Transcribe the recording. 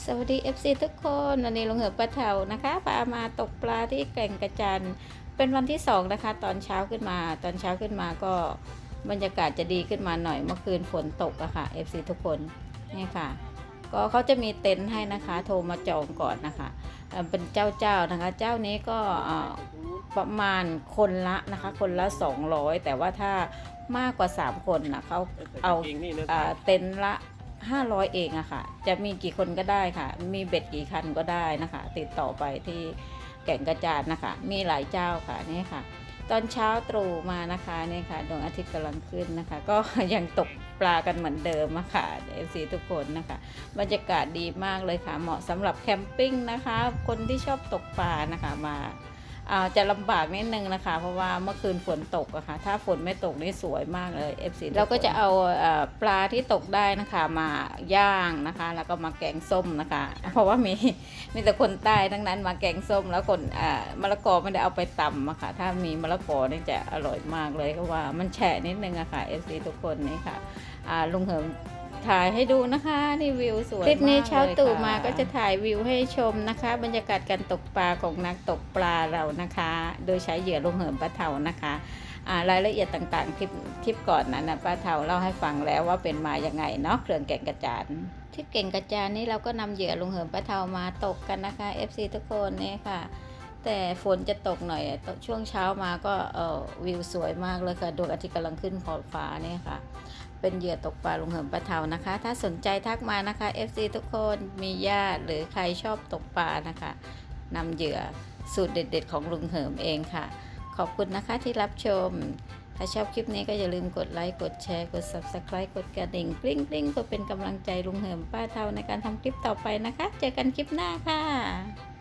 สวัสดี FC ทุกคนวันนี้ลงเหือปลาเทานะคะพามาตกปลาที่แก่งกระจันเป็นวันที่สองนะคะ ตอนเช้าขึ้นมา ตอนเช้าขึ้นมาก็บรรยากาศจะดีขึ้นมาหน่อยเมื่อคืนฝนตกอะค่ะ FC ทุกคนนี่ค่ะ ก็เขาจะมีเต็นท์ให้นะคะ โทรมาจองก่อนนะคะเอ่อเป็นเจ้าเจ้านะคะ เจ้านี้ก็เอ่อประมาณคนละนะคะ คนละ 200 แต่ว่าถ้ามากกว่า 3 คนนะเขาเอาอ่าเต็นท์ละ 500 เองอะค่ะ จะมีกี่คนก็ได้ค่ะ มีเบ็ดกี่คันก็ได้นะคะ ติดต่อไปที่แก่งกระจานนะคะ มีหลายเจ้าค่ะนี่ค่ะ ตอนเช้าตรู่มานะคะนี่ค่ะดวงอาทิตย์กำลังขึ้นนะคะ ก็ยังตกปลากันเหมือนเดิมอะค่ะเอฟซีทุกคนนะคะ บรรยากาศดีมากเลยค่ะ เหมาะสำหรับแคมปิ้งนะคะ คนที่ชอบตกปลานะคะมาอ่า จะลำบากนิดนึงนะคะ เพราะว่าเมื่อคืนฝนตกอะค่ะถ้าฝนไม่ตกนี่สวยมากเลย FC เราก็จะเอาปลาที่ตกได้นะคะมาย่างนะคะ แล้วก็มาแกงส้มนะคะ เพราะว่ามีมีแต่คนใต้ทั้งนั้นมาแกงส้ม แล้วคนมะละกอไม่ได้เอาไปตำอะค่ะถ้ามีมะละกอนี่จะอร่อยมากเลยก็ว่ามันแฉะนิดนึงอะค่ะ FC ทุกคนนี่ค่ะอ่าลุงเหิม ถ่ายให้ดูนะคะนี่วิวสวยคลิปนี้เช้าตู่มาก็จะถ่ายวิวให้ชมนะคะ บรรยากาศการตกปลาของนักตกปลาเรานะคะ โดยใช้เหยื่อลงเหิมปลาเทานะคะรายละเอียดต่างๆ คลิปคลิปก่อนนั้นนะป้าเทาเล่าให้ฟังแล้วว่าเป็นมาอย่างไงเนาะเครื่องแก่งกระจานที่เก่งกระจานนี่เราก็นำเหยื่อลงเหิมปลาเทามาตกกันนะคะ FC ทุกคนนี่ค่ะแต่ฝนจะตกหน่อยช่วงเช้ามาก็วิวสวยมากเลยค่ะดวงอาทิตย์กำลังขึ้นขอบฟ้าเนี่ยค่ะ เป็นเหยื่อตกปลาลงเหิมปลาเทานะคะ ถ้าสนใจทักมานะคะ FC ทุกคนมีญาติหรือใครชอบตกปลานะคะนำเหยื่อสูตรเด็ด ๆ ของลุงเหิมเองค่ะ ขอบคุณนะคะที่รับชม ถ้าชอบคลิปนี้ก็อย่าลืมกดไลค์กดแชร์กด Subscribe กดกระดิ่งกริ๊งกริ๊งเพื่อเป็นกำลังใจลุงเหิมป้าเทาในการทำคลิปต่อไปนะคะ เจอกันคลิปหน้าค่ะ